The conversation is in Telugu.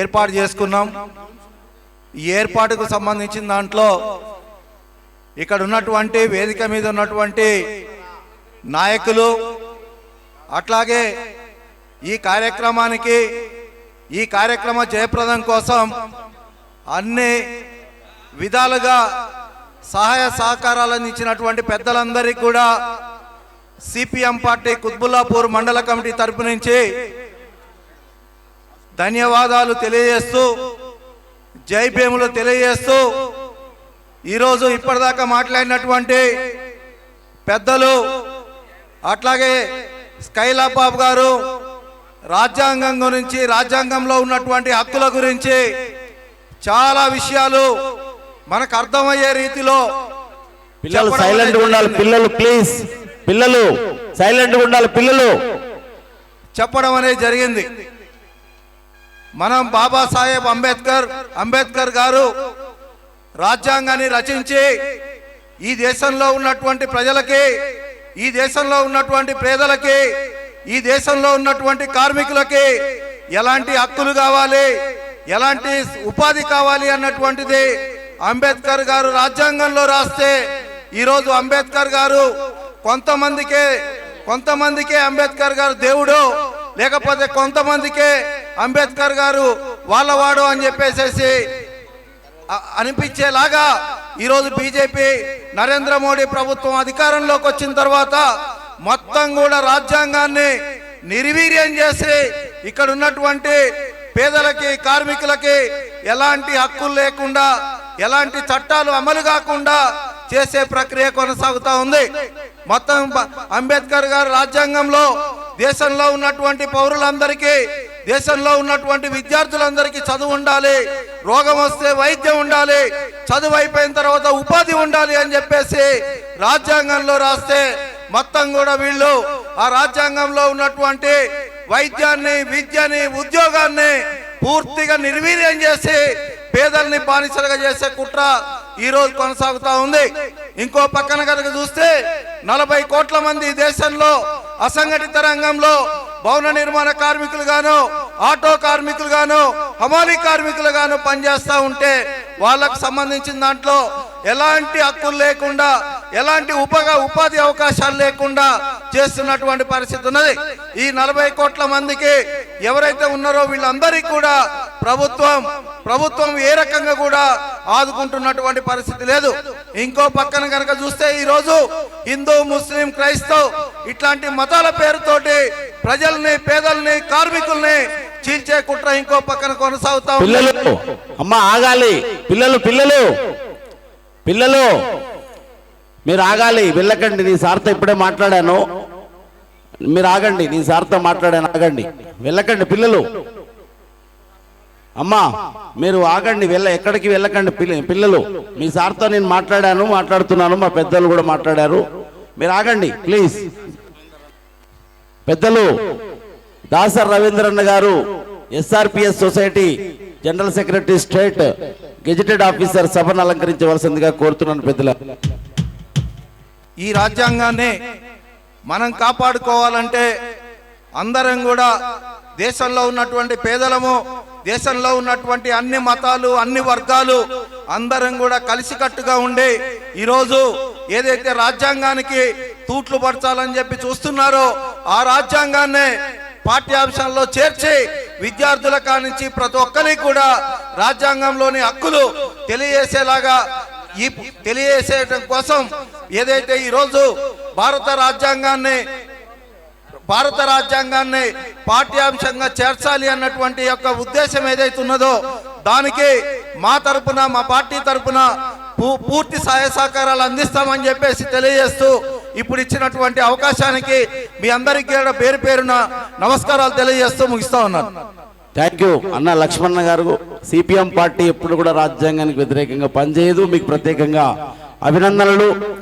ఏర్పాటు చేసుకున్నాం. ఈ ఏర్పాటుకు సంబంధించిన దాంట్లో ఇక్కడ ఉన్నటువంటి వేదిక మీద ఉన్నటువంటి నాయకులు అట్లాగే ఈ కార్యక్రమానికి ఈ కార్యక్రమ జయప్రదం కోసం అన్ని విధాలుగా సహాయ సహకారాలు అందించినటువంటి పెద్దలందరికీ కూడా సిపిఎం పార్టీ కుత్బుల్లాపూర్ మండల కమిటీ తరపు నుంచి ధన్యవాదాలు తెలియజేస్తూ జై భీములు తెలియజేస్తూ ఈరోజు ఇప్పటిదాకా మాట్లాడినటువంటి పెద్దలు అట్లాగే స్కైలా బాబు గారు రాజ్యాంగం గురించి రాజ్యాంగంలో ఉన్నటువంటి హక్కుల గురించి చాలా విషయాలు మనకు అర్థమయ్యే రీతిలో పిల్లలు సైలెంట్ ఉండాలి. పిల్లలు ప్లీజ్ పిల్లలు సైలెంట్ ఉండాలి పిల్లలు. చెప్పడం అనేది జరిగింది. మనం బాబాసాహెబ్ అంబేద్కర్ అంబేద్కర్ గారు రాజ్యాంగాన్ని రచించి ఈ దేశంలో ఉన్నటువంటి ప్రజలకి ఈ దేశంలో ఉన్నటువంటి పేదలకి ఈ దేశంలో ఉన్నటువంటి కార్మికులకి ఎలాంటి హక్కులు కావాలి ఎలాంటి ఉపాధి కావాలి అన్నటువంటిది అంబేద్కర్ గారు రాజ్యాంగంలో రాస్తే ఈరోజు అంబేద్కర్ గారు కొంతమందికే కొంతమందికే అంబేద్కర్ గారు దేవుడు లేకపోతే కొంతమందికే అంబేద్కర్ గారు వాళ్ళవాడు అని చెప్పేసేసి అనిపించేలాగా ఈరోజు బీజేపీ నరేంద్ర మోడీ ప్రభుత్వం అధికారంలోకి వచ్చిన తర్వాత మొత్తం కూడా రాజ్యాంగాన్ని నిర్వీర్యం చేసి ఇక్కడ ఉన్నటువంటి పేదలకి కార్మికులకి ఎలాంటి హక్కులు లేకుండా ఎలాంటి చట్టాలు అమలు కాకుండా చేసే ప్రక్రియ కొనసాగుతూ ఉంది. మొత్తం అంబేద్కర్ గారు రాజ్యాంగంలో దేశంలో ఉన్నటువంటి పౌరులందరికీ దేశంలో ఉన్నటువంటి విద్యార్థులందరికీ చదువు ఉండాలి రోగం వస్తే వైద్యం ఉండాలి చదువు అయిపోయిన తర్వాత ఉపాధి ఉండాలి అని చెప్పేసి రాజ్యాంగంలో రాస్తే మొత్తం కూడా వీళ్ళు ఆ రాజ్యాంగంలో ఉన్నటువంటి వైద్యాన్ని విద్యని ఉద్యోగాన్ని పూర్తిగా నిర్వీర్యం చేసి పేదల్ని బానిసలుగా చేసే కుట్ర ఈ రోజు కొనసాగుతా ఉంది. ఇంకో పక్కన కనుక చూస్తే నలభై కోట్ల మంది దేశంలో అసంఘటిత రంగంలో భవన నిర్మాణ కార్మికులు గాను ఆటో కార్మికులు గాను హమాలీ కార్మికులు గాను ఉంటే వాళ్ళకు సంబంధించిన దాంట్లో ఎలాంటి హక్కులు లేకుండా ఎలాంటి ఉపగా ఉపాధి అవకాశాలు లేకుండా చేస్తున్నటువంటి పరిస్థితి ఉన్నది. ఈ నలభై కోట్ల మందికి ఎవరైతే ఉన్నారో వీళ్ళందరికీ కూడా ప్రభుత్వం ప్రభుత్వం ఏ రకంగా కూడా ఆదుకుంటున్నటువంటి పరిస్థితి లేదు. ఇంకో పక్కన కనుక చూస్తే ఈరోజు హిందూ ముస్లిం క్రైస్తవ్ ఇట్లాంటి మతాల పేరుతోటి ప్రజల్ని పేదల్ని కార్మికుల్ని చీల్చే కుట్ర ఇంకో పక్కన కొనసాగుతా పిల్లలు. అమ్మ ఆగాలి. పిల్లలు పిల్లలు. పిల్లలు. మీరు ఆగాలి. వెళ్ళకండి. నీ సార్తో ఇప్పుడే మాట్లాడాను. మీరు ఆగండి. నీ సార్తో మాట్లాడాను. ఆగండి. వెళ్ళకండి పిల్లలు. అమ్మా మీరు ఆగండి. వెళ్ళ ఎక్కడికి వెళ్ళకండి పిల్ల- పిల్లలు. మీ సార్తో నేను మాట్లాడాను మాట్లాడుతున్నాను. మా పెద్దలు కూడా మాట్లాడారు. మీరు ఆగండి. ప్లీజ్. పెద్దలు దాసర్ రవీంద్రన్న గారు SRPS society general secretary state gazetted officer సభను అలంకరించవలసిందిగా కోరుతున్నాను పెద్దల. ఈ రాజ్యాంగాన్ని మనం కాపాడుకోవాలంటే అందరం కూడా దేశంలో ఉన్నటువంటి పేదలము దేశంలో ఉన్నటువంటి అన్ని మతాలు అన్ని వర్గాలు అందరం కూడా కలిసికట్టుగా ఉండి ఈరోజు ఏదైతే రాజ్యాంగానికి తూట్లు పరచాలని చెప్పి చూస్తున్నారో ఆ రాజ్యాంగాన్ని పాఠ్యాంశాల్లో చేర్చి విద్యార్థుల కానించి ప్రతి ఒక్కరికి కూడా రాజ్యాంగంలోని హక్కులు తెలియజేసేలాగా ఈ తెలియజేసేయడం కోసం ఏదైతే ఈరోజు భారత రాజ్యాంగాన్ని భారత రాజ్యాంగాన్ని పాఠ్యాంశంగా చేర్చాలి అన్నటువంటి యొక్క ఉద్దేశం ఏదైతే ఉన్నదో దానికి మా తరపున మా పార్టీ తరపున పూ- పూర్తి సహాయ సహకారాలు అందిస్తామని చెప్పేసి తెలియజేస్తూ ఇప్పుడు ఇచ్చినటువంటి అవకాశానికి మీ అందరికీ పేరు పేరున నమస్కారాలు తెలియజేస్తూ ముగిస్తా ఉన్నాను. థ్యాంక్ యూ అన్న లక్ష్మణ గారు సిపిఎం పార్టీ ఎప్పుడు కూడా రాజ్యాంగానికి వ్యతిరేకంగా పనిచేయదు. మీకు ప్రత్యేకంగా అభినందనలు.